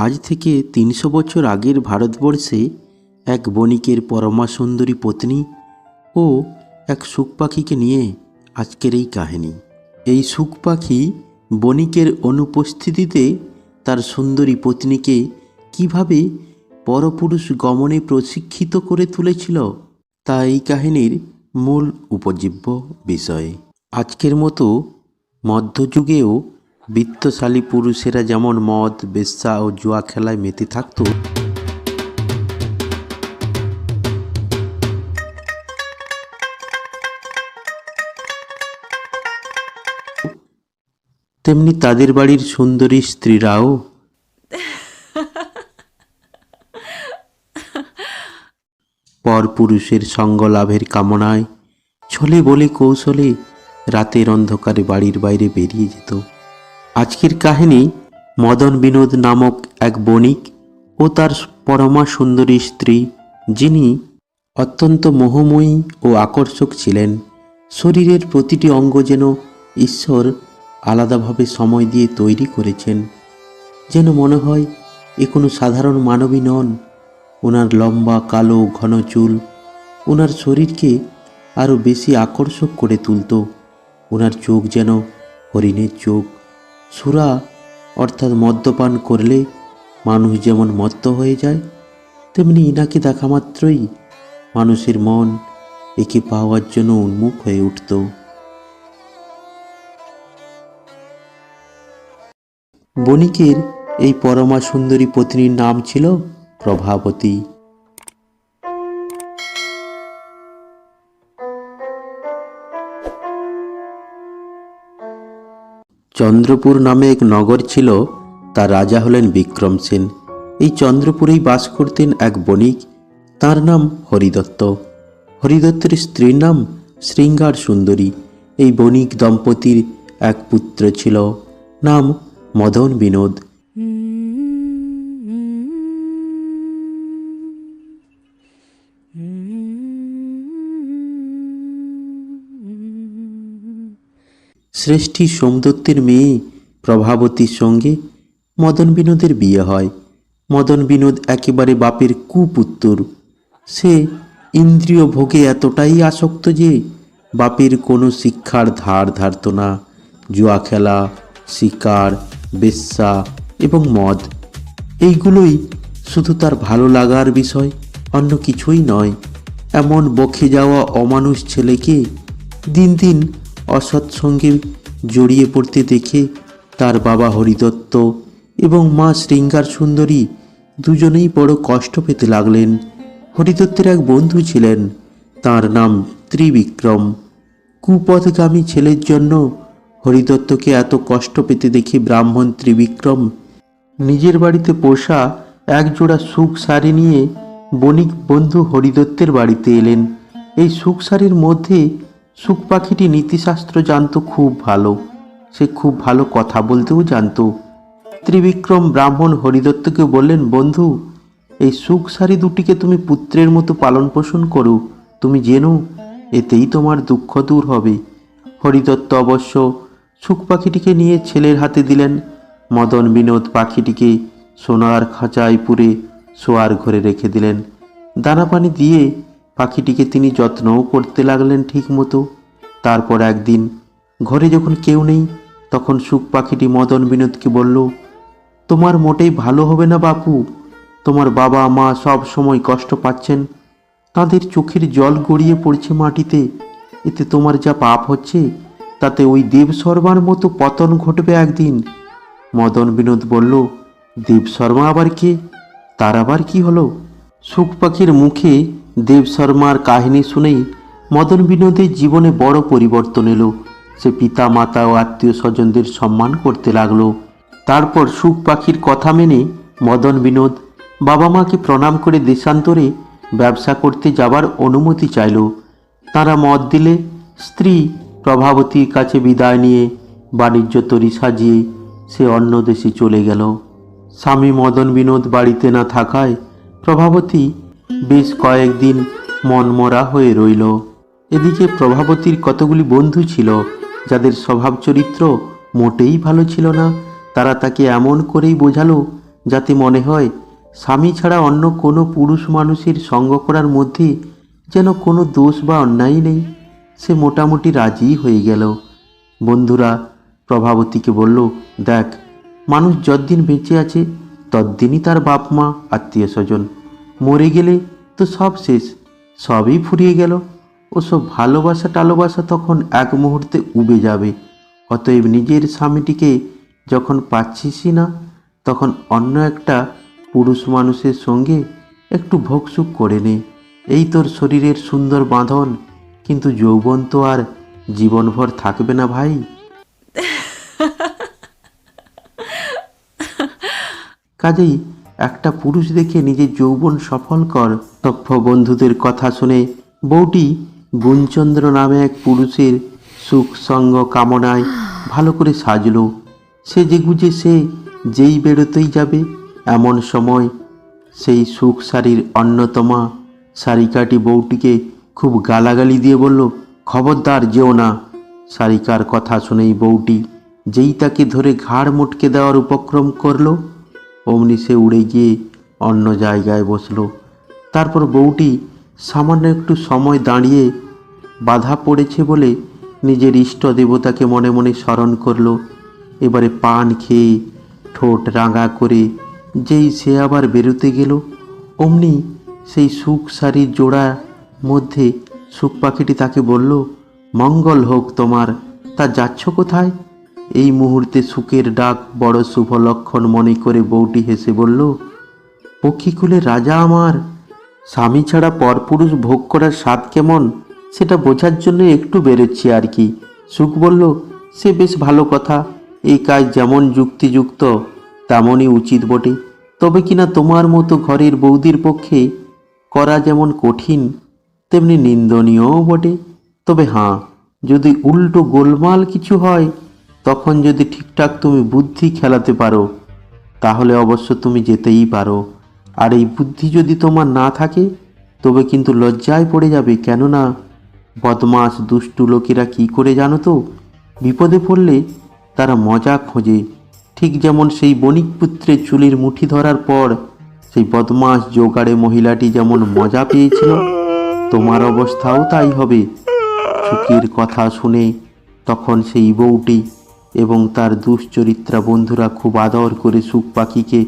আজ থেকে তিনশো বছর আগের ভারতবর্ষে এক বণিকের পরমা সুন্দরী পত্নী ও এক সুখ পাখিকে নিয়ে আজকের এই কাহিনী। এই সুখ পাখি বণিকের অনুপস্থিতিতে তার সুন্দরী পত্নীকে কীভাবে পরপুরুষ গমনে প্রশিক্ষিত করে তুলেছিল তা এই কাহিনীর মূল উপজীব্য বিষয়। আজকের মতো মধ্যযুগেও বিত্তশালী পুরুষেরা যেমন মদ, বেশ্যা ও জুয়া খেলায় মেতে থাকতো। তেমনি তাদের বাড়ির সুন্দরী স্ত্রীরাও। পরপুরুষের সঙ্গ লাভের কামনায় ছলে বলে কৌশলে রাতের অন্ধকারে বাড়ির বাইরে বেরিয়ে যেত। আজকের কাহিনী মদন বিনোদ নামক এক বণিক ও তার পরমা সুন্দরী স্ত্রী, যিনি অত্যন্ত মোহময়ী ও আকর্ষক ছিলেন। শরীরের প্রতিটি অঙ্গ যেন ঈশ্বর আলাদাভাবে সময় দিয়ে তৈরি করেছেন। যেন মনে হয়, এ কোনো সাধারণ মানবী নন। ওনার লম্বা, কালো, ঘন চুল ওনার শরীরকে আরও বেশি আকর্ষক করে তুলত। ওনার চোখ যেন হরিণের চোখ সুরা অর্থাৎ মদ্যপান করলে মানুষ যেমন মত্ত হয়ে যায়, তেমনি ইনাকে দেখা মাত্রই মানুষের মন একে পাওয়ার জন্য উন্মুখ হয়ে উঠত। বণিকের এই পরমা সুন্দরী পত্নীর নাম ছিল প্রভাবতী চন্দ্রপুর নামে এক নগর ছিল, তার রাজা হলেন বিক্রম সেন। এই চন্দ্রপুরেই বাস করতেন এক বণিক, তার নাম হরিদত্ত। হরিদত্তের স্ত্রীর নাম শৃঙ্গার সুন্দরী। এই বণিক দম্পতির এক পুত্র ছিল, নাম মদন বিনোদ। শ্রেষ্ঠী সোমদত্তের মেয়ে প্রভাবতীর সঙ্গে মদন বিনোদের বিয়ে হয়। মদন বিনোদ একেবারে বাপের কুপুত্তর। সে ইন্দ্রিয় ভোগে এতটাই আসক্ত যে বাপের কোনো শিক্ষার ধার ধারত না। জুয়া খেলা, শিকার, বেশ্যা এবং মদ, এইগুলোই শুধু তার ভালো লাগার বিষয়, অন্য কিছুই নয়। এমন বকে যাওয়া অমানুষ ছেলেকে দিন দিন অসৎসঙ্গে জড়িয়ে পড়তে দেখে তার বাবা হরিদত্ত এবং মা শৃঙ্গার সুন্দরী দুজনেই বড় কষ্ট পেতে লাগলেন। হরিদত্তের এক বন্ধু ছিলেন, তার নাম ত্রিবিক্রম। কুপথগামী ছেলের জন্য হরিদত্তকে এত কষ্ট পেতে দেখে ব্রাহ্মণ ত্রিবিক্রম নিজের বাড়িতে পোষা এক জোড়া সুখ শাড়ি নিয়ে বণিক বন্ধু হরিদত্তের বাড়িতে এলেন। এই সুখ শাড়ির মধ্যে সুখ পাখিটি নীতিশাস্ত্র জানত খুব ভালো। সে খুব ভালো কথা বলতেও জানতো। ত্রিবিক্রম ব্রাহ্মণ হরিদত্তকে বললেন, বন্ধু, এই সুখ শাড়ি দুটিকে তুমি পুত্রের মতো পালন পোষণ করো। তুমি জেনো, এতেই তোমার দুঃখ দূর হবে। হরিদত্ত অবশ্য সুখ পাখিটিকে নিয়ে ছেলের হাতে দিলেন। মদন বিনোদ পাখিটিকে সোনার খাঁচায় পুরে শোয়ার ঘরে রেখে দিলেন। দানা পানি দিয়ে পাখিটিকে তিনি যত্নও করতে লাগলেন ঠিক মতো তারপর একদিন, ঘরে যখন কেউ নেই, তখন সুখ পাখিটি মদন বিনোদকে বলল, তোমার মোটেই ভালো হবে না বাপু। তোমার বাবা মা সব সময় কষ্ট পাচ্ছেন। তাদের চোখের জল গড়িয়ে পড়ছে মাটিতে। এতে তোমার যা পাপ হচ্ছে, তাতে ওই দেব শর্মার মতো পতন ঘটবে একদিন। মদন বিনোদ বলল, দেব শর্মা আবার কে? তার আবার কি হলো? সুখ পাখির মুখে দেব শর্মার কাহিনী শুনেই মদন বিনোদের জীবনে বড় পরিবর্তন এলো। সে পিতা মাতা ও আত্মীয় স্বজনদের সম্মান করতে লাগল। তারপর সুখ পাখির কথা মেনে মদন বিনোদ বাবা মাকে প্রণাম করে দেশান্তরে ব্যবসা করতে যাবার অনুমতি চাইল। তারা মত দিলে স্ত্রী প্রভাবতীর কাছে বিদায় নিয়ে বাণিজ্য তরি সাজিয়ে সে অন্য দেশে চলে গেল। স্বামী মদন বিনোদ বাড়িতে না থাকায় প্রভাবতী বেশ কয়েকদিন মনমরা হয়ে রইল। এদিকে প্রভাবতীর কতগুলি বন্ধু ছিল, যাদের স্বভাব চরিত্র মোটেই ভালো ছিল না, তারা তাকে এমন করেই বোঝালো যাতে মনে হয় স্বামী ছাড়া অন্য কোনো পুরুষ মানুষের সঙ্গ করার মধ্যে যেন কোনো দোষ বা অন্যায় নেই। সে মোটামুটি রাজি হয়ে গেল। বন্ধুরা, প্রভাবতীকে বলল, দেখ, মানুষ যতদিন বেঁচে আছে তদ্দিনই তার বাপ মা আত্মীয় স্বজন মরে গেলে তো সব শেষ সবই ফুরিয়ে গেল। ওসব ভালোবাসা টালোবাসা তখন এক মুহূর্তে উবে যাবে। অতএব নিজের স্বামীটিকে যখন পাচ্ছিসই না তখন অন্য একটা পুরুষ মানুষের সঙ্গে একটু ভোগসুখ করে নে। এই তোর শরীরের সুন্দর বাঁধন কিন্তু যৌবন তো আর জীবনভর থাকবে না ভাই। কাজেই একটা পুরুষ দেখে নিজের যৌবন সফল কর। তপ্য বন্ধুদের কথা শুনে বউটি গুণচন্দ্র নামে এক পুরুষের সুখ সঙ্গ কামনায় ভালো করে সাজল। সে যে গুজে সে যেই বেরোতেই যাবে, এমন সময় সেই সুখ শাড়ির অন্যতমা সারিকাটি বউটিকে খুব গালাগালি দিয়ে বলল, খবরদার যেও না। সারিকার কথা শুনেই বউটি যেই তাকে ধরে ঘাড় মুটকে দেওয়ার উপক্রম করল। অমনি সে উড়ে গিয়ে অন্য জায়গায় বসল। তারপর বউটি সামান্য একটু সময় দাঁড়িয়ে বাধা পড়েছে বলে নিজের ইষ্ট দেবতাকে মনে মনে স্মরণ করল। এবারে পান খেয়ে ঠোঁট রাঙা করে যেই সে আবার বেরোতে গেল, অমনি সেই সুখ সারির জোড়ার মধ্যে সুখ পাখিটি তাকে বলল, মঙ্গল হোক তোমার, তা যাচ্ছ কোথায়? এই মুহূর্তে সুখের ডাক বড় শুভ লক্ষণ মনে করে বউটি হেসে বলল পক্ষীকুলের রাজা আমার। স্বামী ছাড়া পরপুরুষ ভোগ করার স্বাদ কেমন? সেটা বোঝার জন্য একটু বেরোচ্ছি আর কি। সুখ বলল, সে বেশ ভালো কথা। এই কাজ যেমন যুক্তিযুক্ত, তেমনই উচিত বটে। তবে কিনা তোমার মতো ঘরের বৌদির পক্ষে করা যেমন কঠিন, তেমনি নিন্দনীয়ও বটে। তবে হ্যাঁ যদি উল্টো গোলমাল কিছু হয় তখন যদি ঠিকঠাক তুমি বুদ্ধি খেলাতে পারো, তাহলে অবশ্য তুমি যেতেই পারো। আর এই বুদ্ধি যদি তোমার না থাকে, তবে কিন্তু লজ্জায় পড়ে যাবে। কেননা বদমাস দুষ্টু লোকেরা কি করে জানো তো? বিপদে পড়লে তারা মজা খোঁজে। ঠিক যেমন সেই বণিক পুত্রের চুলির মুঠি ধরার পর সেই বদমাস জোগাড়ে মহিলাটি যেমন মজা পেয়েছিল, তোমার অবস্থাও তাই হবে। সুখীর কথা শুনে তখন সেই বউটি এবং তার দুশ্চরিত্রা বন্ধুরা খুব আদর করে সুখ পাখিকে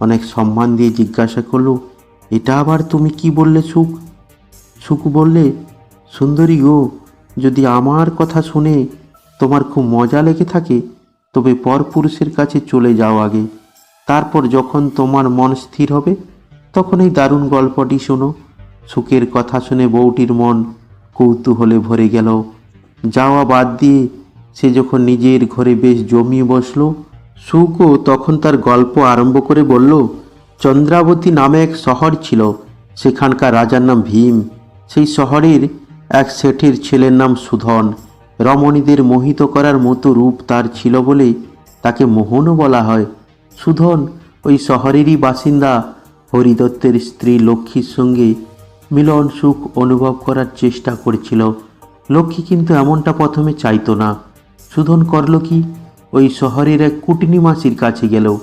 অনেক সম্মান দিয়ে জিজ্ঞাসা করল, এটা আবার তুমি কি বললে সুখ? সুখ বললে, সুন্দরী গো, যদি আমার কথা শুনে তোমার খুব মজা লেগে থাকে, তবে পরপুরুষের কাছে চলে যাও আগে। তারপর যখন তোমার মন স্থির হবে, তখন এই দারুণ গল্পটি শোনো। সুখের কথা শুনে বউটির মন কৌতূহলে ভরে গেল। যাওয়া বাদ দিয়ে সে যখন নিজের ঘরে বেশ জমিয়ে বসল সুখও তখন তার গল্প আরম্ভ করে বলল, চন্দ্রাবতী নামে এক শহর ছিল, সেখানকার রাজার নাম ভীম। সেই শহরের এক শেঠের ছেলের নাম সুধন। রমণীদের মোহিত করার মতো রূপ তার ছিল বলে তাকে মোহনও বলা হয়। সুধন ওই শহরেরই বাসিন্দা। হরিদত্তের স্ত্রী লক্ষ্মীর সঙ্গে মিলন সুখ অনুভব করার চেষ্টা করেছিল। লক্ষ্মী কিন্তু এমনটা প্রথমে চাইতো না। সুধন করল কি? ওই শহরের এক কুটিনি মাসির কাছে গেল।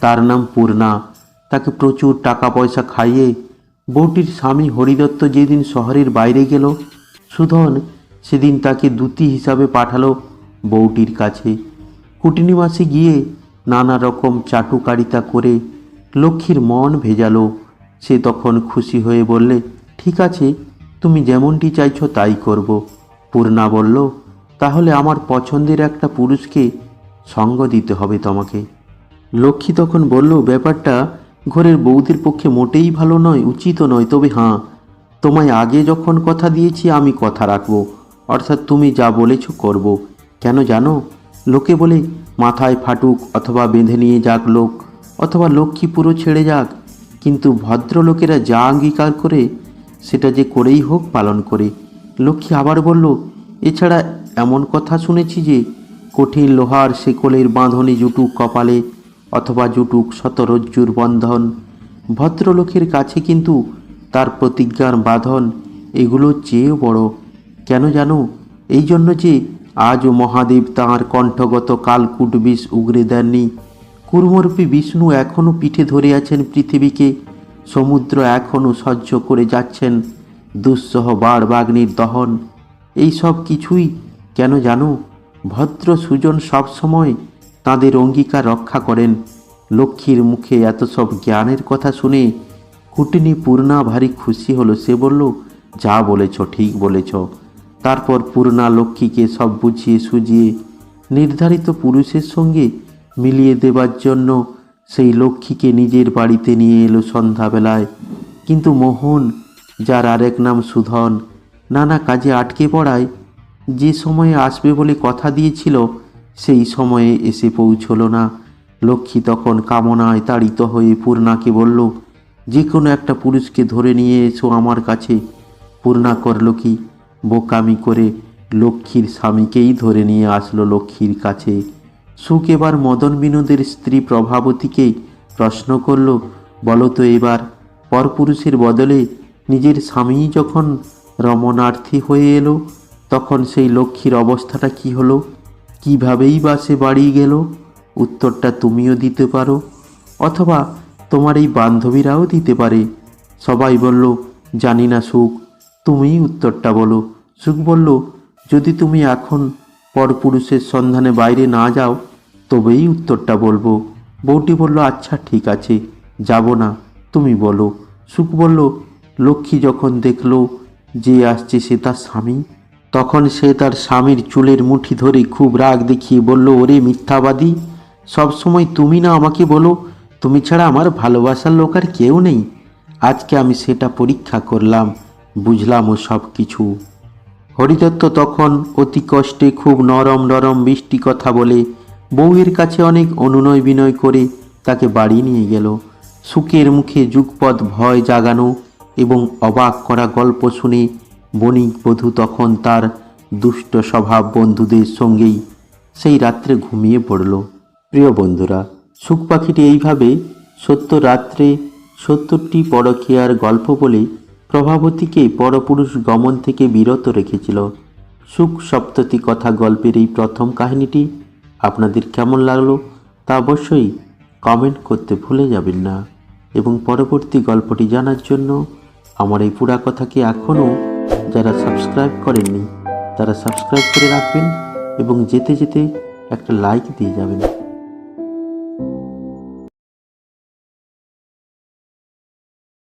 তার নাম পূর্ণা। তাকে প্রচুর টাকা পয়সা খাইয়ে বউটির স্বামী হরিদত্ত যেদিন শহরের বাইরে গেল, সুধন সেদিন তাকে দূতি হিসাবে পাঠালো বউটির কাছে। কুটিনি মাসি গিয়ে নানা রকম চাটুকারিতা করে লক্ষ্মীর মন ভেজালো। সে তখন খুশি হয়ে বললে, ঠিক আছে, তুমি যেমনটি চাইছো তাই করব। পূর্ণা বলল তাহলে আমার পছন্দের একটা পুরুষকে সঙ্গ দিতে হবে তোমাকে। লক্ষ্মী তখন বলল, ব্যাপারটা ঘরের বৌদির পক্ষে মোটেই ভালো নয়, উচিত নয়। তবে হ্যাঁ তোমায় আগে যখন কথা দিয়েছি, আমি কথা রাখব। অর্থাৎ তুমি যা বলেছ করব। কেন জানো? লোকে বলে, মাথায় ফাটুক অথবা বেঁধে নিয়ে যাক লোক, অথবা লক্ষ্মী পুরো ছেড়ে যাক। কিন্তু ভদ্রলোকেরা যা অঙ্গীকার করে, সেটা যে করেই হোক পালন করে। লক্ষ্মী আবার বলল, এছাড়া এমন কথা শুনেছি যে, কঠিন লোহার শেকলের বাঁধনে জুটুক কপালে অথবা জুটুক শতরজ্জুর বন্ধন। ভদ্রলোকের কাছে কিন্তু তার প্রতিজ্ঞার বাঁধন এগুলো চেয়েও বড়। কেন জানো, এই জন্য যে আজও মহাদেব তাঁর কণ্ঠগত কালকুট বিষ উগরে দেননি। কুর্মরূপী বিষ্ণু এখনও পিঠে ধরে আছেন পৃথিবীকে, সমুদ্র এখনও সহ্য করে যাচ্ছেন দুঃসহ বাড় বাগ্নির দহন। এই সব কিছুই কেন জানো? ভদ্র সুজন সবসময় তাদের অঙ্গীকার রক্ষা করেন। লক্ষ্মীর মুখে এত সব জ্ঞানের কথা শুনে কুটিনি পূর্ণা ভারী খুশি হলো। সে বলল, যা বলেছ, ঠিক বলেছ। তারপর পূর্ণা লক্ষ্মীকে সব বুঝিয়ে সুজিয়ে নির্ধারিত পুরুষের সঙ্গে মিলিয়ে দেবার জন্য সেই লক্ষ্মীকে নিজের বাড়িতে নিয়ে এলো সন্ধ্যাবেলায়। কিন্তু মোহন, যার আরেক নাম সুধন, নানা কাজে আটকে পড়ায় যে সময়ে আসবে বলে কথা দিয়েছিল, সেই সময়ে এসে পৌঁছলো না। লক্ষ্মী তখন কামনায় তাড়িত হয়ে পূর্ণাকে বলল, যে কোনো একটা পুরুষকে ধরে নিয়ে এসো আমার কাছে। পূর্ণা করল কি, বোকামি করে লক্ষ্মীর স্বামীকেই ধরে নিয়ে আসলো লক্ষ্মীর কাছে। সুখ এবার মদন বিনোদের স্ত্রী প্রভাবতীকে প্রশ্ন করল, বলো তো এবার, পরপুরুষের বদলে নিজের স্বামী যখন রমণার্থী হয়ে এলো তখন সেই লক্ষ্মীর অবস্থাটা কি হলো? কিভাবেই বা সে বাড়ি গেল? উত্তরটা তুমিও দিতে পারো। অথবা তোমার এই বান্ধবীরাও দিতে পারে। সবাই বলল, জানি না সুখ। তুমিই উত্তরটা বলো। সুখ বলল, যদি তুমি এখন পরপুরুষের সন্ধানে বাইরে না যাও, তবেই উত্তরটা বলব। বউটি বলল আচ্ছা ঠিক আছে, যাব না। তুমি বলো। সুখ বলল, লক্ষ্মী যখন দেখল যে আসছে সে তার স্বামী তখন সে তার স্বামীর চুলের মুঠি ধরে খুব রাগ দেখিয়ে বলল, ওরে মিথ্যাবাদী, সবসময় তুমি না আমাকে বলো, তুমি ছাড়া আমার ভালোবাসার লোক আর কেউ নেই। আজকে আমি সেটা পরীক্ষা করলাম, বুঝলাম ও সব কিছু হরিদত্ত তখন অতি কষ্টে খুব নরম নরম বৃষ্টি কথা বলে বউয়ের কাছে অনেক অনুনয় বিনয় করে তাকে বাড়ি নিয়ে গেল। সুখের মুখে যুগপদ ভয় জাগানো এবং অবাক করা গল্প শুনে বণিক বধূ তখন তার দুষ্ট স্বভাব বন্ধুদের সঙ্গেই সেই রাত্রে ঘুমিয়ে পড়ল। প্রিয় বন্ধুরা, সুখ পাখিটি এইভাবে সত্য রাত্রে সত্তরটি পরকীয়ার গল্প বলে প্রভাবতীকে পরপুরুষ গমন থেকে বিরত রেখেছিল। সুখ সপ্ততি কথা গল্পের এই প্রথম কাহিনীটি আপনাদের কেমন লাগল তা অবশ্যই কমেন্ট করতে ভুলে যাবেন না। এবং পরবর্তী গল্পটি জানার জন্য আমার এই পুরা কথাকে এখনও যারা সাবস্ক্রাইব করেননি তারা সাবস্ক্রাইব করে রাখবেন এবং যেতে যেতে একটা লাইক দিয়ে যাবেন।